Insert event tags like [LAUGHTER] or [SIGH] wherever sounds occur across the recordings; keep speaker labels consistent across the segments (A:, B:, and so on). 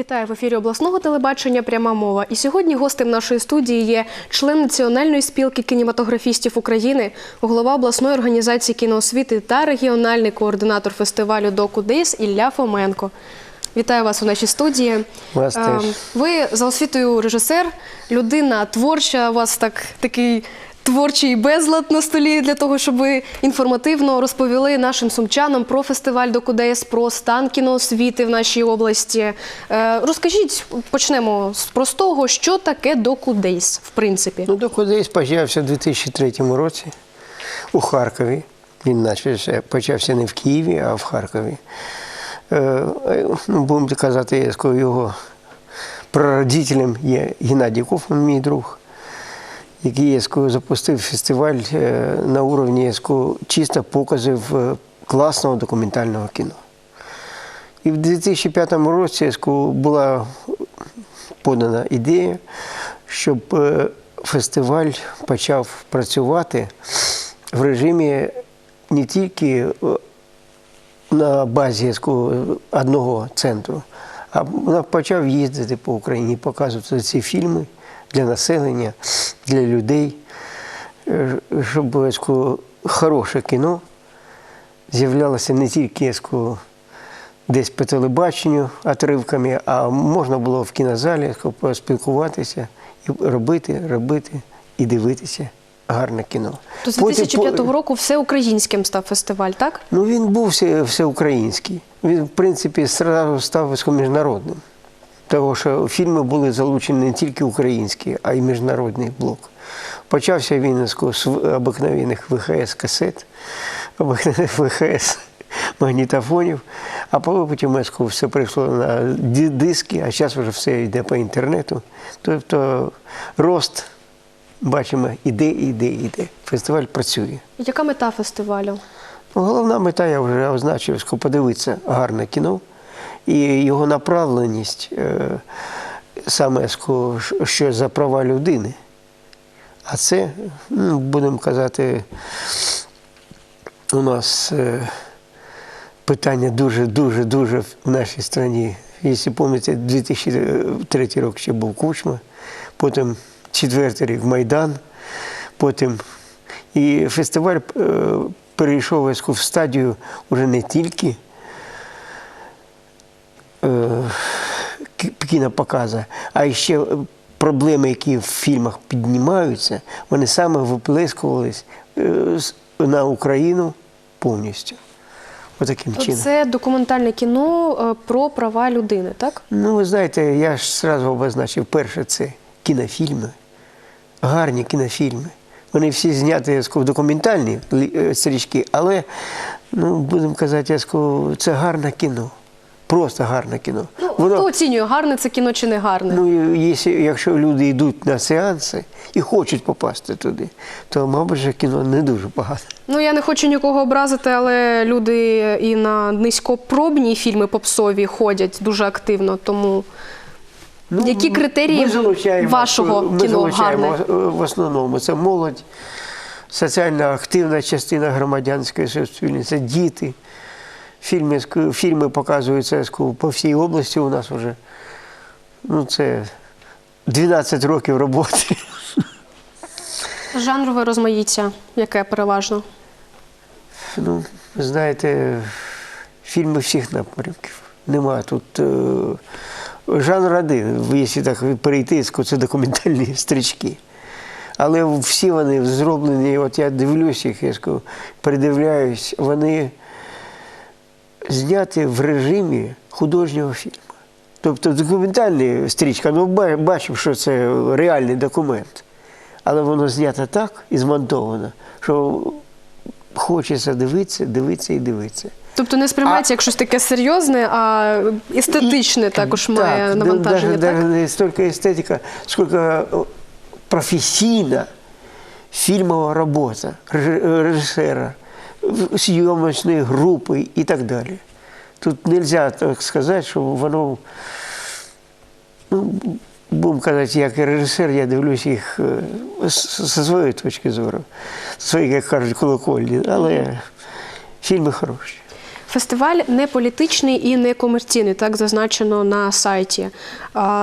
A: Вітаю в ефірі обласного телебачення Пряма мова. І сьогодні гостем нашої студії є член Національної спілки кінематографістів України, голова обласної організації кіноосвіти та регіональний координатор фестивалю Доку Дейс Ілля Фоменко. Вітаю вас у нашій студії.
B: Вас
A: Е,
B: теж.
A: Ви за освітою режисер, людина творча. У вас так такий творчий безлад на столі для того, щоб інформативно розповіли нашим сумчанам про фестиваль Докудес, про стан кіноосвіти в нашій області. Е, Розкажіть, почнемо з простого, що таке Докудейс, в принципі.
B: Ну, до почався у 2003 році у Харкові. Він почався, почався не в Києві, а в Харкові. Е, е, ну, будемо казати, я його прародителем є Геннадій Кофман, мій друг, який я запустив фестиваль е, на уровні я чисто показів е, класного документального кіно. І в 2005 році я була подана ідея, щоб е, фестиваль почав працювати в режимі не тільки на базі одного центру, а почав їздити по Україні, показувати ці фільми для населення, для людей, е, щоб я хороше кіно з'являлося не тільки десь по телебаченню отривками, а можна було в кінозалі поспілкуватися і робити, робити і дивитися гарне кіно.
A: То з
B: Потім
A: 2005
B: по-
A: року всеукраїнським став фестиваль, так?
B: Ну він був всеукраїнський. Він, в принципі, став міжнародним. Тому що фільми були залучені не тільки українські, а й міжнародний блок. Почався він з обикновених ВХС-касет, обикновених ВХС магнітофонів, а потім я скажу, все прийшло на диски, а зараз вже все йде по інтернету. Тобто рост, бачимо, іде, іде, іде. Фестиваль працює.
A: Яка мета фестивалю?
B: Ну, Головна мета, я вже означив, подивитися гарне кіно і його направленість е, саме що за права людини. А це, ну, будемо казати, у нас е, питання дуже-дуже дуже в нашій країні. Якщо пам'ятаєте, 2003 рік ще був Кучма, потім четвертий рік Майдан, потім і фестиваль е, перейшов в стадію вже не тільки е, кі- кінопоказу, а ще проблеми, які в фільмах піднімаються, вони саме виплескувались е, на Україну повністю. Отаким
A: То
B: чином.
A: це документальне кіно е, про права людини, так?
B: Ну, ви знаєте, я ж одразу обозначив, перше це кінофільми, гарні кінофільми. Вони всі зняті я скажу, документальні е, стрічки, але, ну, будемо казати, я скажу, це гарне кіно. Просто гарне кіно.
A: Ну, хто оцінює, гарне це кіно чи не гарне?
B: Ну, якщо, якщо люди йдуть на сеанси і хочуть попасти туди, то, мабуть, же кіно не дуже погане.
A: Ну я не хочу нікого образити, але люди і на низькопробні фільми попсові ходять дуже активно. Тому які критерії
B: ми
A: вашого
B: ми
A: кіно гарне?
B: в основному це молодь, соціально активна частина громадянської суспільниці, діти. Фільми, фільми показуються по всій області у нас вже. Ну, це 12 років роботи.
A: Жанрове розмаїття, яке переважно.
B: Ну, знаєте, фільми всіх напрямків. Нема тут е, жанр один, якщо так перейти, це документальні [LAUGHS] стрічки. Але всі вони зроблені, от я дивлюсь їх, я скажу, передивляюсь, вони зняті в режимі художнього фільму. Тобто документальна стрічка, ну ба- бачив, що це реальний документ. Але воно знято так і змонтовано, що хочеться дивитися, дивитися і дивитися.
A: Тобто не сприймається як щось таке серйозне, а естетичне також має навантаження.
B: даже-
A: так?
B: даже не столько естетика, сколько э, професійна фільмова робота реж- режисера, зйомочної групи і так далі. Тут не можна так сказати, що воно, ну, будемо казати, як режисер, я дивлюсь їх е, зі своєї точки зору, своєї, як кажуть, колокольні, але фільми хороші.
A: Фестиваль не політичний і не комерційний, так зазначено на сайті.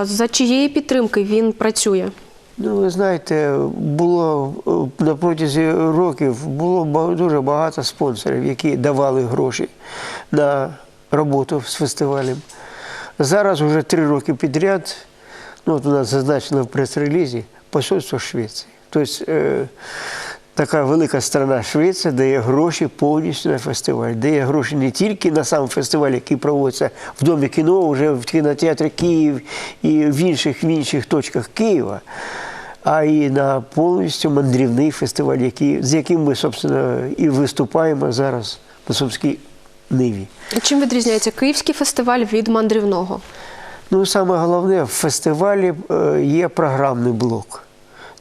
A: За чиєї підтримки він працює?
B: Ну, ви знаєте, було е, на протязі років було дуже багато спонсорів, які давали гроші на роботу з фестивалем. Зараз вже три роки підряд, ну от у нас зазначено в прес-релізі посольство Швеції. Тобто е, така велика страна Швеція дає гроші повністю на фестиваль. Дає гроші не тільки на сам фестиваль, який проводиться в Домі кіно, вже в кінотеатрі Київ і в інших, в інших точках Києва, а і на повністю мандрівний фестиваль, який, з яким ми, собственно, і виступаємо зараз на Сумській Ниві.
A: Чим відрізняється київський фестиваль від мандрівного?
B: Ну, саме головне, в фестивалі е, є програмний блок.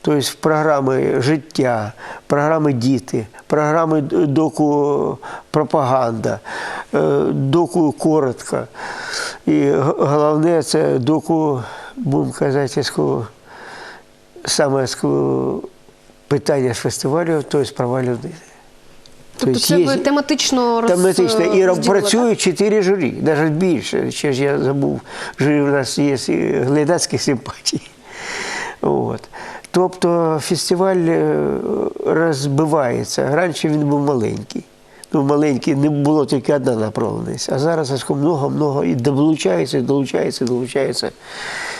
B: Тобто програми життя, програми діти, програми доку пропаганда, е, доку коротко. І головне це доку, будемо казати, саме питання з фестивалю, тобто права людини.
A: Тобто це
B: є-
A: ви тематично роз...
B: Тематично. І працюють чотири журі, навіть більше. Ще ж я забув, журі у нас є і глядацьких симпатій. От. Тобто фестиваль е, розбивається. Раніше він був маленький. Ну, маленький, не було тільки одна направленість. А зараз много-много і долучається, і долучається, і долучається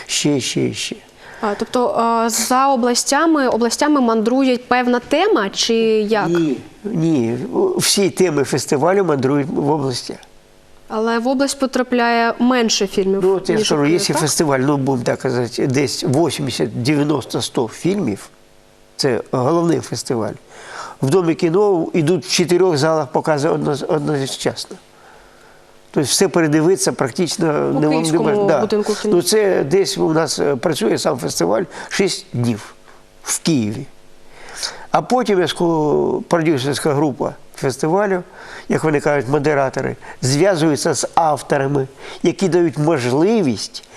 B: ще, ще, ще.
A: Тобто за областями, областями мандрує певна тема, чи як?
B: Ні, ні. Всі теми фестивалю мандрують в області.
A: Але в область потрапляє менше фільмів.
B: Ну, от я
A: ніж
B: ж
A: у
B: кажу,
A: Київ,
B: якщо фестиваль, ну будемо так казати, десь 80, 90, 100 фільмів, це головний фестиваль. В Домі кіно йдуть в чотирьох залах покази одно- одночасно. Тобто все передивитися практично
A: У
B: не Да.
A: будинку кіно.
B: Ну, це десь у нас е, працює сам фестиваль 6 днів в Києві. А потім я продюсерська група фестивалю, як вони кажуть, модератори, зв'язуються з авторами, які дають можливість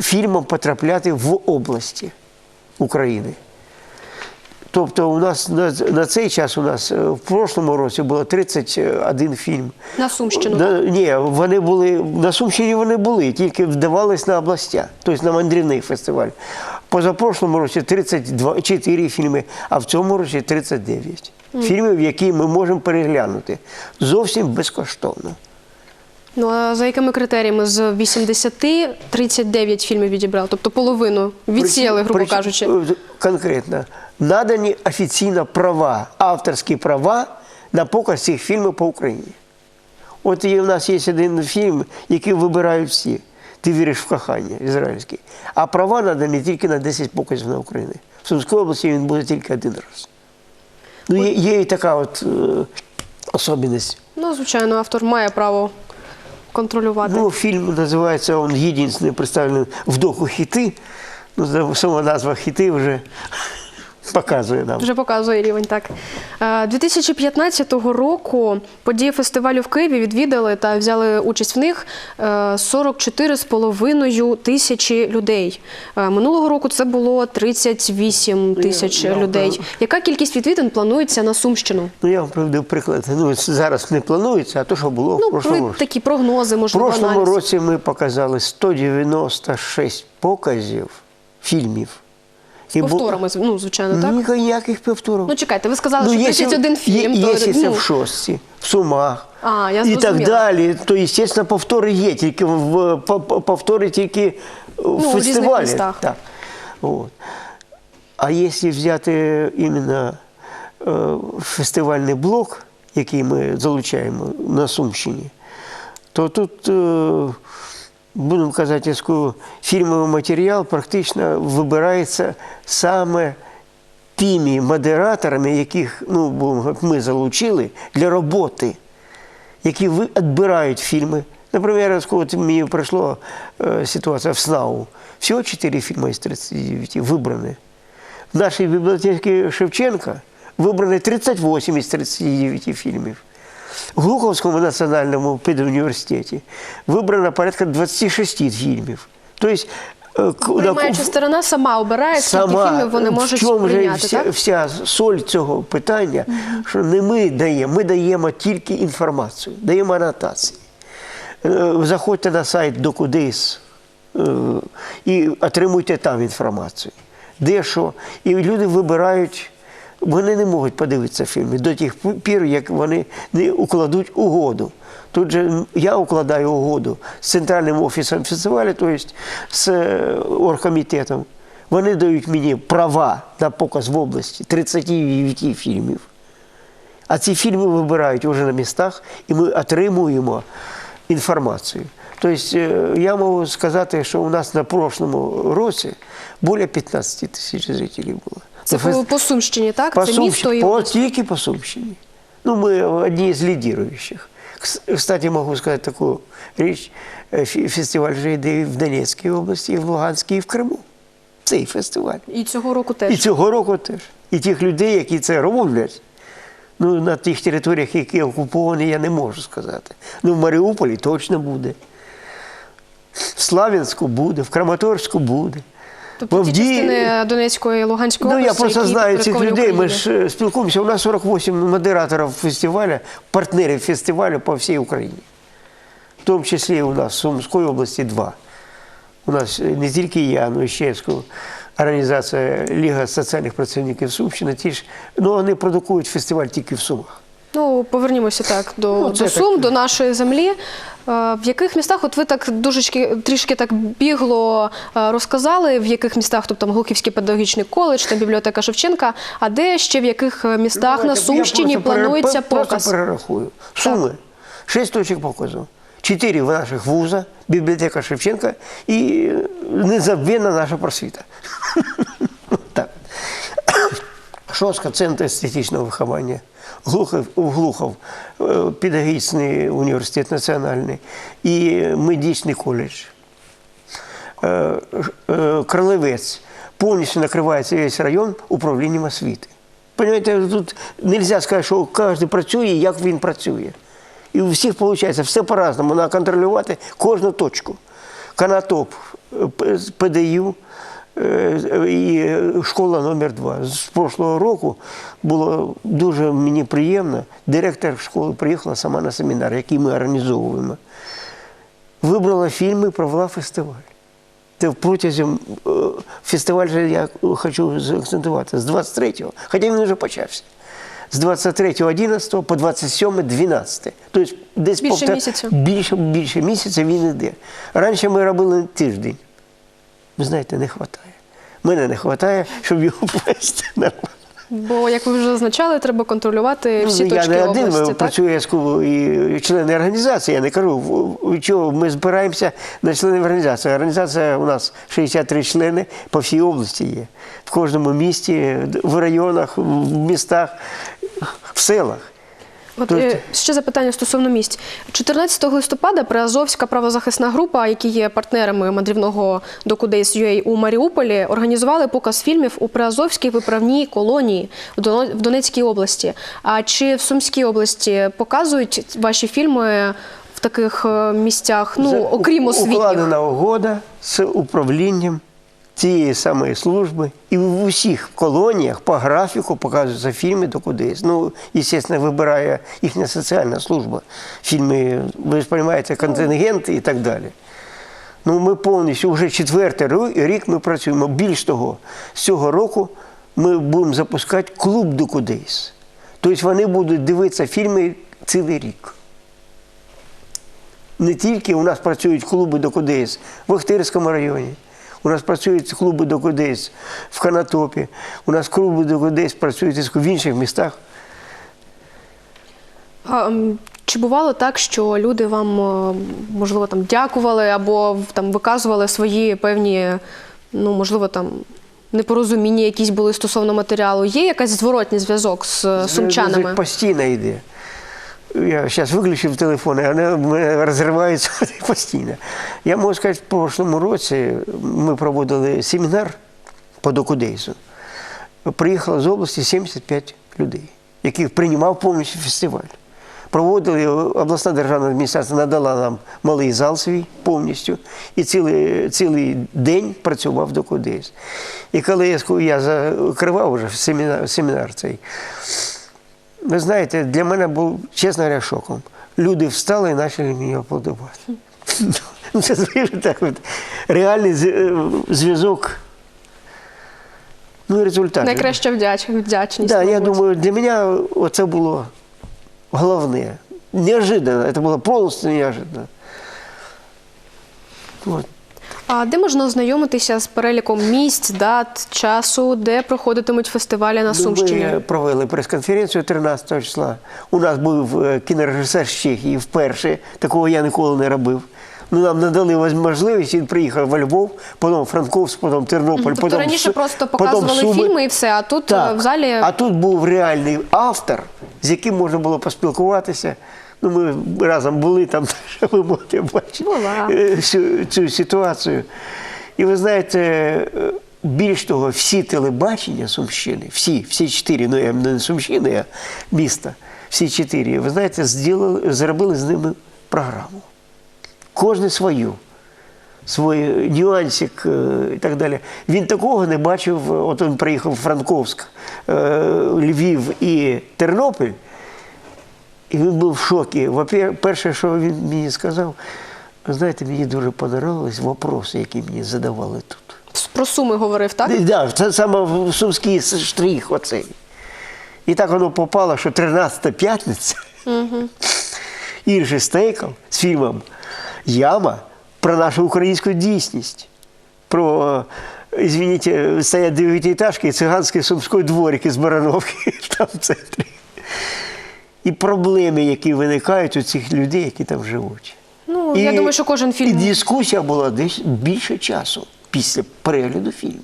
B: фільмам потрапляти в області України. Тобто у нас на, на цей час у нас е, в прошлому році було 31 фільм.
A: На Сумщину.
B: На, ні, вони були на Сумщині вони були, тільки вдавались на областя, тобто на мандрівний фестиваль. Позапрошлому році 32, 4 фільми, а в цьому році 39. Фільмів, які ми можемо переглянути. Зовсім безкоштовно.
A: Ну а за якими критеріями з 80 39 фільмів відібрали? Тобто половину відсіяли, грубо
B: Причому,
A: кажучи.
B: е, Конкретно, надані офіційно права, авторські права на показ цих фільмів по Україні. От є, у нас є один фільм, який вибирають всі. Ти віриш в кохання ізраїльський. А права надані тільки на 10 показів на Україні. В Сумській області він буде тільки один раз. Ну, є, є і така от е, особливість.
A: Ну, звичайно, автор має право контролювати.
B: Ну, фільм називається он єдиний представлений в духу хіти. Ну, сама назва хіти вже показує нам.
A: Вже показує рівень, так. Е, 2015 року події фестивалю в Києві відвідали та взяли участь в них е, 44,5 тисячі людей. Е, Минулого року це було 38 тисяч
B: я
A: людей.
B: впев-
A: Яка кількість відвідин планується на Сумщину?
B: Ну, я вам приведу приклад. Ну, зараз не планується, а то, що було в
A: Ну,
B: прошлому році.
A: такі прогнози,
B: В
A: можливо,
B: прошлому
A: аналіз.
B: році ми показали 196 показів фільмів.
A: З повторами, ну, звичайно, так?
B: Ніяких повторів.
A: Ну, чекайте, ви сказали, що
B: якщо-
A: фільм,
B: Є,
A: то,
B: якщо це
A: ну.
B: в шостці, в Сумах
A: А, я
B: і так далі, то, звісно, повтори є, тільки в, по- по- повтори тільки в
A: Ну, в
B: фестивалі.
A: містах.
B: Так. От. А якщо взяти іменно е, фестивальний блок, який ми залучаємо на Сумщині, то тут, е, будемо казати, фільмовий матеріал практично вибирається саме тими модераторами, яких ну, ми залучили для роботи, які відбирають фільми. Наприклад, мені прийшла е, ситуація в СНАУ. Всього 4 фільми із 39 вибрані. В нашій бібліотеці Шевченка вибрані 38 із 39 фільмів. В Глуховському національному педуніверситеті вибрано порядка 26 фільмів. Тобто на
A: Приймаюча сторона сама обирає, скільки фільмів вони
B: в чому же
A: прийняти,
B: вся,
A: так?
B: вся соль цього питання, що не ми даємо, ми даємо тільки інформацію, даємо анотації. Е, Заходьте на сайт Докудис е, і отримуйте там інформацію. Де що. І люди вибирають, вони не можуть подивитися фільми до тих пір, як вони не укладуть угоду. Тут же я укладаю угоду з центральним офісом фестивалю, тобто з е, оргкомітетом. Вони дають мені права на показ в області 39 фільмів. А ці фільми вибирають вже на містах, і ми отримуємо інформацію. Тобто я можу сказати, що у нас на прошлому році більше 15 тисяч жителів було.
A: Це по, по Сумщині, так?
B: по
A: Це місто і
B: по, тільки по Сумщині. Ну, мы одни из лидирующих. Кс- Кстати, могу сказать такую речь. Э, Фестиваль же йде в Донецькій області, і в Луганській, і в Криму. Цей фестиваль.
A: І цього року теж.
B: І цього року теж. І тих людей, які це роблять, ну, на тих територіях, які окуповані, я не можу сказати. Ну, в Маріуполі точно буде. В Славянську буде, в Краматорську буде.
A: Тобто ті
B: Авдії-
A: частини Донецької Луганської
B: Ну, я просто
A: які
B: знаю цих людей. Ми ж е, спілкуємося. У нас 48 модераторів фестивалю, партнерів фестивалю по всій Україні. В тому числі у нас в Сумській області два. У нас е, не тільки я, але ще організація Ліга соціальних працівників Сумщини. Ті ж, ну, вони продукують фестиваль тільки в Сумах.
A: Ну, повернімося так до,
B: Ну,
A: до Сум,
B: так.
A: до нашої землі. Е, В яких містах, от ви так дуже трішки так бігло е, розказали, в яких містах, тобто там Глухівський педагогічний коледж, там бібліотека Шевченка, а де ще в яких е, містах на
B: Давайте, я
A: Сумщині
B: просто
A: планується
B: Просто
A: показ?
B: перерахую. Суми. Шість точок показу. Чотири в наших вузах, бібліотека Шевченка і незабвенна наша просвіта. Шостка центр естетичного виховання. Глухов, Глухов, е, педагогічний університет національний і медичний коледж. Е, е, Кролевець. Повністю накривається весь район управлінням освіти. Понимаєте, тут не можна сказати, що кожен працює, як він працює. І у всіх виходить все по-разному. Треба контролювати кожну точку. Канатоп, ПДЮ і е, школа номер 2 З прошлого року було дуже мені приємно. Директор школи приїхала сама на семінар, який ми організовуємо. Вибрала фільми, провела фестиваль. Це протягом е, фестиваль же я хочу заакцентувати з 23-го, хоча він вже почався. З 23.11 по 27.12. Тобто десь
A: Більше
B: повтор-
A: місяця.
B: Більше, більше місяця він йде. Раніше ми робили тиждень. Ви знаєте, не вистачає. Мене не вистачає, щоб його провести нормально.
A: Бо, як ви вже зазначали, треба контролювати всі
B: Ну, я не один
A: області.
B: Працюю я і члени організації. Я не кажу, чого ми збираємося на членів організації. Організація у нас 63 члени по всій області є. В кожному місті, в районах, в містах, в селах.
A: От
B: Тобто-
A: е, ще запитання стосовно місць. 14 листопада Приазовська правозахисна група, які є партнерами мандрівного Докудейс.UA у Маріуполі, організували показ фільмів у Приазовській виправній колонії в Донецькій області. А чи в Сумській області показують ваші фільми в таких е, місцях, ну окрім освітніх?
B: Укладена угода з управлінням цієї самої служби. І в усіх колоніях по графіку показуються фільми до кудись. Ну, звісно, вибирає їхня соціальна служба. Фільми, ви ж розумієте, контингенти і так далі. Ну, ми повністю вже четвертий рік ми працюємо. Більш того, з цього року ми будемо запускати клуб Докудейс. Тобто вони будуть дивитися фільми цілий рік. Не тільки у нас працюють клуби Докудейс в Охтирському районі. У нас працюють клуби Докудейс в Канатопі. У нас клуби Докудейс працюють в інших містах.
A: А, Чи бувало так, що люди вам е, можливо там дякували або там виказували свої певні, ну можливо, там непорозуміння, якісь були стосовно матеріалу? Є якийсь зворотній зв'язок з е, сумчанами?
B: Постійно йде. Я зараз виключив телефон, а вони в розриваються [LAUGHS] постійно. Я можу сказати, в прошлому році ми проводили семінар по Докудейсу. Приїхало з області 75 людей, яких приймав повністю фестиваль. Проводили, обласна державна адміністрація надала нам малий зал свій повністю, і цілий, цілий день працював до. І коли я, я закривав вже семінар, семінар цей, ви знаєте, для мене був, чесно говоря, шоком. Люди встали і почали мені аплодувати. [LAUGHS] Ну, Це так от, реальний е, зв'язок. Ну і результат.
A: Найкраща вдяч, вдячність.
B: Да, я думаю, для мене це було головне. Неожиданно, це було повністю неожиданно. От.
A: А де можна ознайомитися з переліком місць, дат, часу, де проходитимуть фестивалі на Сумщині?
B: Ну, Ми провели прес-конференцію 13 числа. У нас був е, кінорежисер з Чехії вперше. Такого я ніколи не робив. Ну, нам надали можливість, він приїхав во Львов, потім Франковськ, потім Тернопіль,
A: Тобто
B: потім
A: раніше просто показували
B: Суми.
A: фільми і все, а тут е, в залі
B: А тут був реальний автор, з яким можна було поспілкуватися. Ну, ми разом були там, [LAUGHS] ви можете бачити
A: Була.
B: е, цю, цю ситуацію. І ви знаєте, е, більш того, всі телебачення Сумщини, всі, всі чотири, ну я не Сумщини, а міста, всі чотири, ви знаєте, зробили, зробили з ними програму. Кожен свою. Свій нюансик е, і так далі. Він такого не бачив. От він приїхав в Франковськ, Львів і Тернопіль, і він був в шокі. Перше, що він мені сказав, знаєте, мені дуже понравились вопроси, які мені задавали тут.
A: про суми говорив, так?
B: Так, да, це саме сумський штрих оцей. І так воно попало, що 13 п'ятниця [LAUGHS] Іржи Стейков з фільмом Яма про нашу українську дійсність. Про, е, извините, стоять дев'ятиэтажки і циганський сумський дворик із Барановки [LAUGHS] там в центрі. І проблеми, які виникають у цих людей, які там живуть.
A: Ну, я думаю, що кожен
B: І дискусія була десь більше часу після перегляду фільму.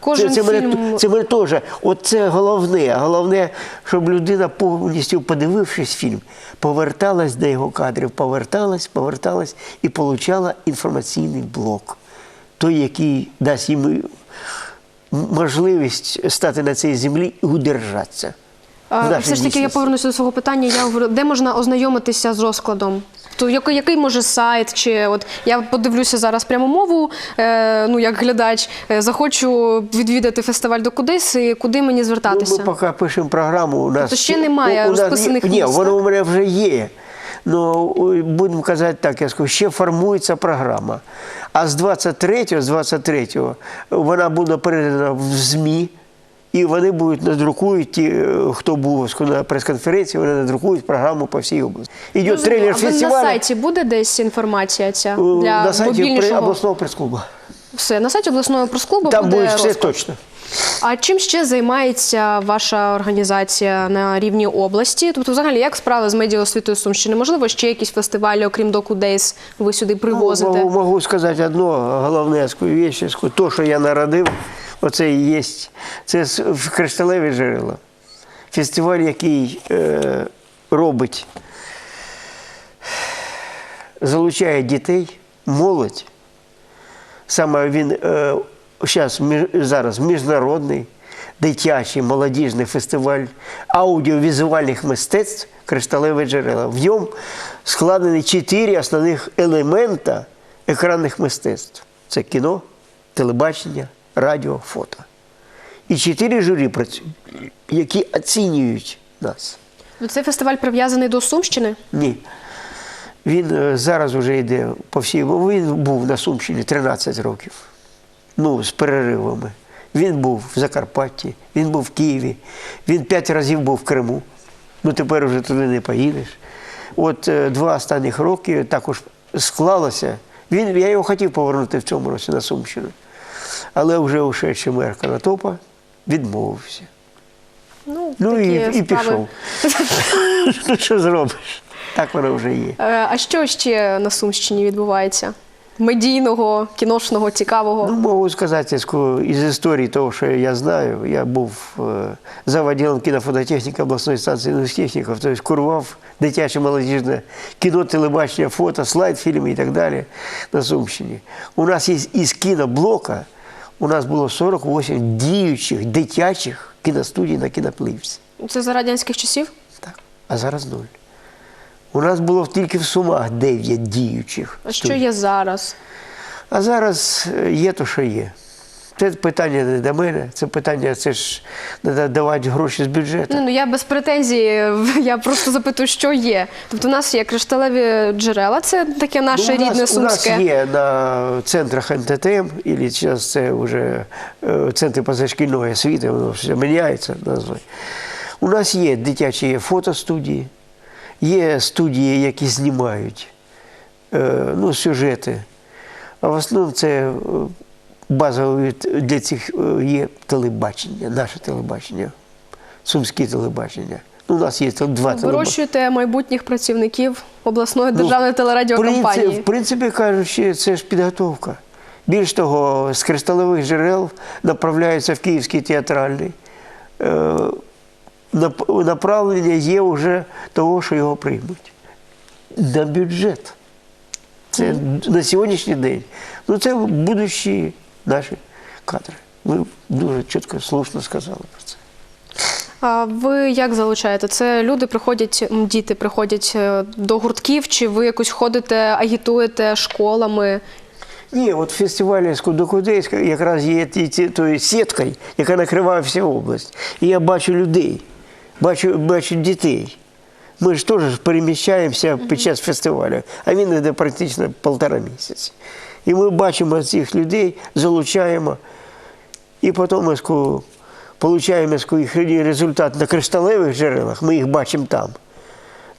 A: кожен
B: це, це,
A: фільм
B: мене, це мене теж. От це головне. Головне, щоб людина повністю подивившись фільм, поверталась до його кадрів, поверталась, поверталась і получала інформаційний блок. Той, який дасть їм можливість стати на цій землі і удержатися.
A: Все ж таки, я повернуся до свого питання. Я говорю, де можна ознайомитися з розкладом? То який, який може сайт? Чи от я подивлюся зараз пряму мову, е, ну як глядач, е, захочу відвідати фестиваль до кудись, і куди мені звертатися?
B: Ну, ми поки пишемо програму. У нас
A: Тобто ще немає
B: у нас-
A: розписаних
B: Ні,
A: місць,
B: воно у мене вже є. Ну, ой, будемо казати так, я скажу, ще формується програма. А з 23-го, з 23-го вона буде передана в ЗМІ, і вони будуть надрукують, ті, е, хто був на прес-конференції, вони надрукують програму по всій області. Іде трейлер
A: А ви на сайті буде десь інформація ця
B: е,
A: для
B: на сайті при-
A: мобільнішого?
B: обласного прес-клубу.
A: Все, на сайті обласного прес-клубу
B: Там
A: буде
B: буде все
A: розклад.
B: точно.
A: А чим ще займається ваша організація на рівні області? Тобто, взагалі, як справи з медіаосвітою Сумщини? Можливо, ще якісь фестивалі, окрім Доку Дейс, ви сюди привозите?
B: Ну, можу, сказати одно головне скажу, що я народив, оце і є. Це кришталеві джерела. Фестиваль, який е, робить, залучає дітей, молодь. Саме він е, між- зараз міжнародний дитячий молодіжний фестиваль аудіовізуальних мистецтв Кришталеві джерела. В ньому складені чотири основних елемента екранних мистецтв: це кіно, телебачення, радіо, фото. І чотири журі працюють, які оцінюють нас.
A: Ну, Цей фестиваль прив'язаний до Сумщини?
B: Ні. Він е, зараз вже йде по всій. Він був на Сумщині 13 років. Ну, з переривами. Він був в Закарпатті, він був в Києві, він п'ять разів був в Криму. Ну тепер вже туди не поїдеш. От е, два останніх роки також склалося. Він, я його хотів повернути в цьому році на Сумщину. Але вже ушедший мер Конотопа відмовився.
A: Ну,
B: Ну і і,
A: і
B: пішов. [LAUGHS] що зробиш? Так воно вже є.
A: Е, А що ще на Сумщині відбувається? Медійного, кіношного, цікавого?
B: Ну, можу сказати, із історії того, що я знаю, я був е, заводілом кінофототехніки обласної станції інститутів, тобто курував дитяче молодіжне кіно, телебачення, фото, слайд, фільми і так далі на Сумщині. У нас із, із кіноблока у нас було 48 діючих дитячих кіностудій на кіноплівці.
A: Це за радянських часів?
B: Так. А зараз нуль. У нас було тільки в Сумах 9 діючих.
A: А що є зараз?
B: А зараз е, є то, що є. Це питання не до мене, це питання, це ж треба давати гроші з бюджету.
A: Ну, ну я без претензій, [LAUGHS] я просто запитую, що є. Тобто, у нас є кришталеві джерела, це таке наше
B: Ну, у нас-
A: рідне
B: У нас є на центрах НТТМ, і зараз це вже е, центри позашкільної освіти, воно все міняється назви. У нас є дитячі фотостудії, є студії, які знімають е, ну, сюжети. А в основному це е, базові для цих е, є телебачення, наше телебачення, сумське телебачення. Ну, у нас є тел- два телебачення.
A: Вирощуєте майбутніх працівників обласної державної телерадіокомпанії.
B: Ну, В принципі, кажучи, це ж підготовка. Більш того, з кришталевих джерел направляються в Київський театральний. Нап- Направлення є вже того, що його приймуть. На бюджет. Це на сьогоднішній день. Ну, це будущі наші кадри. Ви дуже чітко, слушно сказали про це.
A: А ви як залучаєте? Це люди приходять, діти приходять е, до гуртків, чи ви якось ходите, агітуєте школами?
B: Ні, от фестиваль Скудокудейська якраз є ті- ті- тою сіткою, яка накриває всю область. І я бачу людей, бачу, бачу дітей. Ми ж теж переміщаємося під час фестивалю, а він йде практично півтора місяці. І ми бачимо цих людей, залучаємо, і потім ми ску- їх результат на кришталевих джерелах, ми їх бачимо там.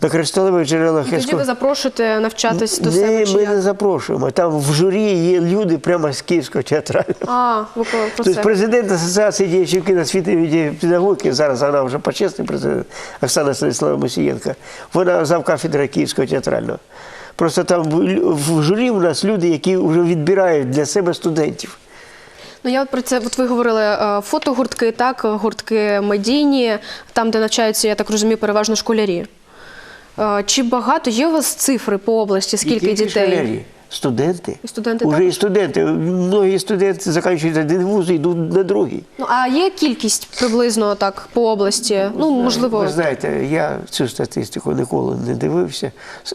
B: На кришталевих джерелах
A: І тоді ви запрошуєте навчатись до себе?
B: Ми не запрошуємо. Там в журі є люди прямо з Київського театрального.
A: А, ви про, про
B: Тобто президент Асоціації діячів кіноосвіти і педагогіки, зараз вона вже почесний президент Оксана Станіслава Мусієнка, вона завкафедра Київського театрального. Просто там в журі у нас люди, які вже відбирають для себе студентів.
A: Ну я от про це, от ви говорили е, фотогуртки, так, гуртки медійні, там, де навчаються, я так розумію, переважно школярі. Е, Чи багато є у вас цифри по області? Скільки дітей?
B: Студенти.
A: І студенти
B: Уже і студенти. Многі студенти закінчують один вуз і йдуть на другий.
A: Ну а є кількість приблизно так по області? Ну можливо,
B: Ви знаєте, я цю статистику ніколи не дивився.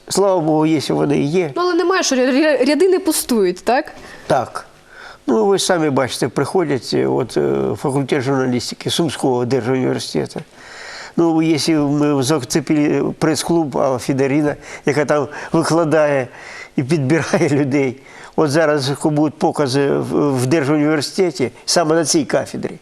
B: Слава Богу, якщо вони є.
A: ну але немає, що ря- ря- ряди не пустують, так?
B: Так. Ну, ви самі бачите, приходять е, от, е, факультет журналістики Сумського держуніверситету. Ну, якщо ми зацепили прес-клуб Алла Фідеріна, яка там викладає і підбирає [LAUGHS] людей. От зараз будуть покази в держуніверситеті, саме на цій кафедрі,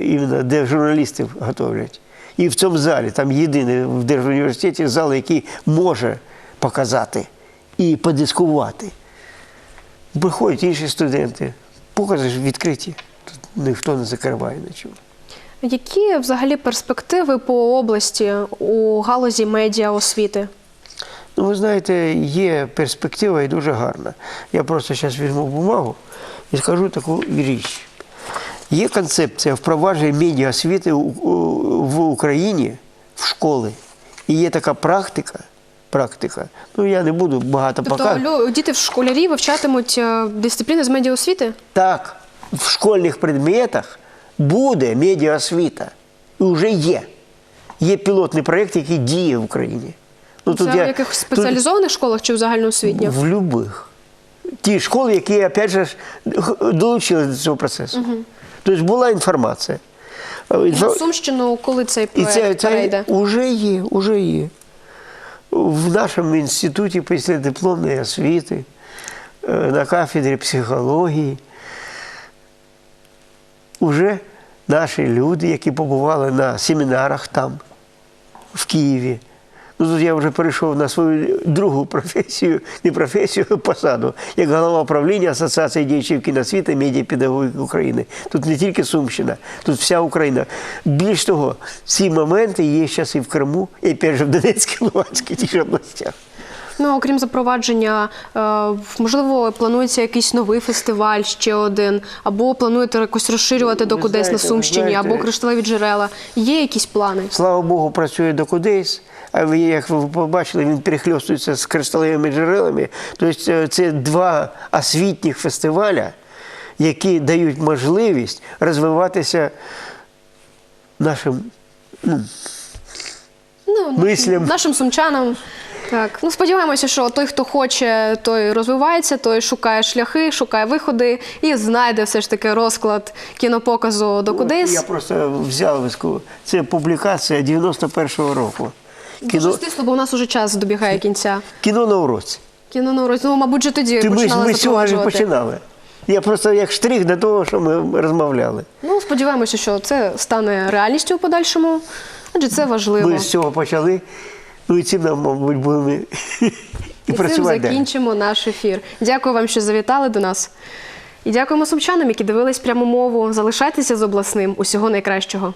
B: іменно, де журналістів готовлять. І в цьому залі, там єдиний в держуніверситеті зал, який може показати і подискувати. Приходять інші студенти, покази ж відкриті. Тут ніхто не закриває нічого.
A: Які взагалі перспективи по області у галузі медіа освіти?
B: Ну, ви знаєте, є перспектива і дуже гарна. Я просто зараз візьму бумагу і скажу таку річ. Є концепція впровадження медіаосвіти в Україні в школи. І є така практика. Практика. Ну, я не буду багато
A: Тобто
B: показувати.
A: діти в школярі вивчатимуть е, дисципліни з медіа освіти?
B: Так, в школьних предметах буде медіаосвіта. І вже є. Є пілотний проєкт, який діє в Україні. Ну,
A: Це в
B: я-
A: якихось
B: тут-
A: спеціалізованих школах чи в загальноосвітніх?
B: В любих. Ті школи, які, опять же, долучились до цього процесу. Тобто була інформація. Е,
A: На Сумщину, коли цей
B: І
A: проект
B: це, це вже є, вже є. В нашому інституті післядипломної освіти, е, на кафедрі психології, вже наші люди, які побували на семінарах там, в Києві. Ну, тут я вже перейшов на свою другу професію, не професію, а посаду, як голова правління Асоціації діячів кіносвіту і медіапедагогіки України. Тут не тільки Сумщина, тут вся Україна. Більш того, ці моменти є зараз і в Криму, і опять же в Донецькій, Луганській ж областях.
A: Ну, окрім запровадження, е, можливо, планується якийсь новий фестиваль, ще один, або плануєте якось розширювати до кудись на Сумщині,
B: знаєте-
A: або кришталеві джерела. Є якісь плани?
B: Слава Богу, працює до кудись. А ви, як ви побачили, він перехльостується з кришталевими джерелами. Тобто е, це два освітніх фестиваля, які дають можливість розвиватися нашим
A: Ну,
B: Мислям.
A: нашим сумчанам. Так, ну сподіваємося, що той, хто хоче, той розвивається, той шукає шляхи, шукає виходи і знайде все ж таки розклад кінопоказу до кудись.
B: Я просто взяв це публікація 91-го року.
A: Дуже
B: Кіно,
A: стисло, бо у нас уже час добігає кінця.
B: кіно на уроці.
A: Кіно на уроці. Ну, мабуть, вже тоді
B: Ти ми,
A: починали
B: ми з цього ж починали. Я просто як штрих до того, що ми розмовляли.
A: Ну, сподіваємося, що це стане реальністю у подальшому, адже це важливо.
B: Ми з цього почали, ну і цим нам, мабуть, будемо і,
A: І цим закінчимо наш ефір. Дякую вам, що завітали до нас. І дякуємо сумчанам, які дивились пряму мову. Залишайтеся з обласним. Усього найкращого.